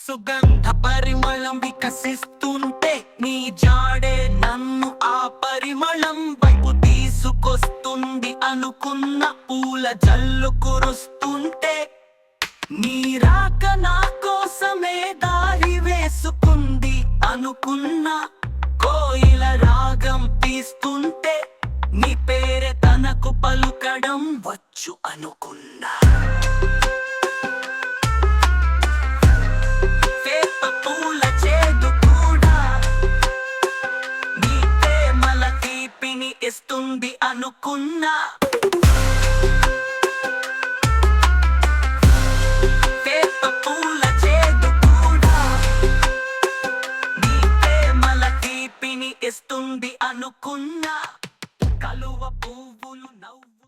సుగంధ పరిమళం వికసిస్తుంటే నీ జాడే నన్ను ఆ పరిమళం వైపు తీసుకొస్తుంది అనుకున్న పూల జల్లు కురుస్తుంటే నీ రాక నా కోసమే దారి వేసుకుంది అనుకున్న కోయిల రాగం తీస్తుంటే నీ పేరే తనకు పలుకడం వచ్చు అనుకున్నా. అనుకున్నా. ఇస్తుంది అనుకున్న. కలువ పువ్వులు నవ్వు